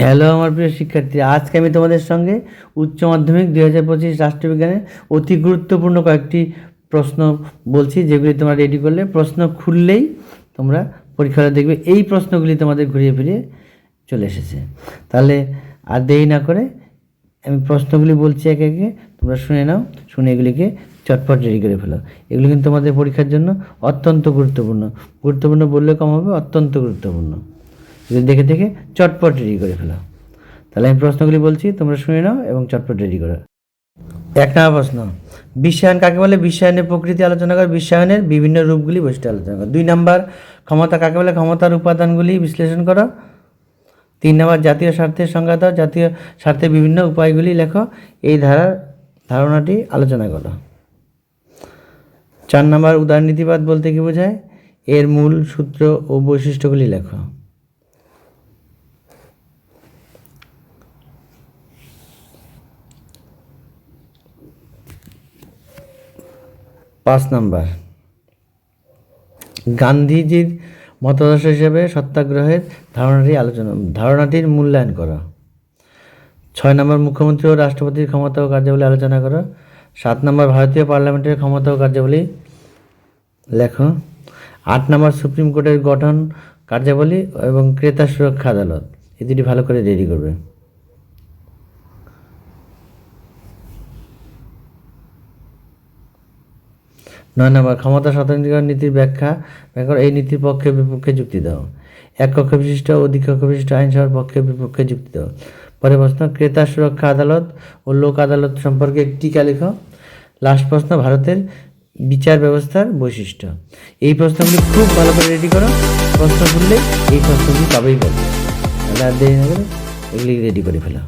Hello আমার প্রিয় শিক্ষার্থী। আজকে আমি তোমাদের সঙ্গে উচ্চ মাধ্যমিক দুই হাজার পঁচিশ রাষ্ট্রবিজ্ঞানের অতি গুরুত্বপূর্ণ কয়েকটি প্রশ্ন বলছি, যেগুলি তোমরা রেডি করলে। প্রশ্ন খুললেই তোমরা পরীক্ষাটা দেখবে। এই প্রশ্নগুলি তোমাদের ঘুরিয়ে ফিরিয়ে চলে এসেছে। তাহলে আর দেরি না করে আমি প্রশ্নগুলি বলছি একে একে। তোমরা শুনে নাও, শুনে এগুলিকে চটপট রেডি করে ফেলো। এগুলি কিন্তু তোমাদের পরীক্ষার জন্য অত্যন্ত গুরুত্বপূর্ণ। গুরুত্বপূর্ণ বললে কম হবে, অত্যন্ত গুরুত্বপূর্ণ। দেখে দেখে চটপট রেডি করে ফেলো। তাহলে আমি প্রশ্নগুলি বলছি, তোমরা শুনে নাও এবং চটপট রেডি করো। এক নম্বর প্রশ্ন, বিশ্বায়ন কাকে বলে? বিশ্বায়নের প্রকৃতি আলোচনা করে, বিশ্বায়নের বিভিন্ন রূপগুলি বৈশিষ্ট্য আলোচনা করো। দুই নম্বর, ক্ষমতা কাকে বলে? ক্ষমতার উপাদানগুলি বিশ্লেষণ করো। তিন নম্বর, জাতীয় স্বার্থের সংজ্ঞা দাও, জাতীয় স্বার্থের বিভিন্ন উপায়গুলি লেখো। এই ধারার ধারণাটি আলোচনা করো। চার নম্বর, উদারনীতিবাদ বলতে কি বোঝায়? এর মূল সূত্র ও বৈশিষ্ট্যগুলি লেখো। পাঁচ নাম্বার। গান্ধীজির মতাদর্শ হিসেবে সত্যাগ্রহের ধারণাটি আলোচনা, ধারণাটির মূল্যায়ন করো। ছয় নম্বর, মুখ্যমন্ত্রী ও রাষ্ট্রপতির ক্ষমতা ও কার্যাবলী আলোচনা করো। সাত নম্বর, ভারতীয় পার্লামেন্টের ক্ষমতা ও কার্যাবলী লেখো। আট নম্বর, সুপ্রিম কোর্টের গঠন, কার্যাবলী এবং ক্রেতা সুরক্ষা আদালত। এই দুটি ভালো করে রেডি করবে। নম্বর, ক্ষমতা স্বতন্ত্রীকরণ নীতির ব্যাখ্যা ব্যাখ্যা এই নীতির পক্ষে বিপক্ষে যুক্তি দাও। এক কক্ষ বিশিষ্ট ও অধিক কক্ষ বিশিষ্ট আইনসভার পক্ষে বিপক্ষে যুক্তি দাও। পরে প্রশ্ন, ক্রেতা সুরক্ষা আদালত ও লোক আদালত সম্পর্কে টিকা লেখো। লাস্ট প্রশ্ন, ভারতের বিচার ব্যবস্থার বৈশিষ্ট্য। এই প্রশ্নগুলি খুব ভালো করে রেডি করো। প্রশ্ন শুনলে এই প্রশ্নগুলি পাবেই পাবে তাহলে আর দেরি না করে এগুলি রেডি করে ফেলো।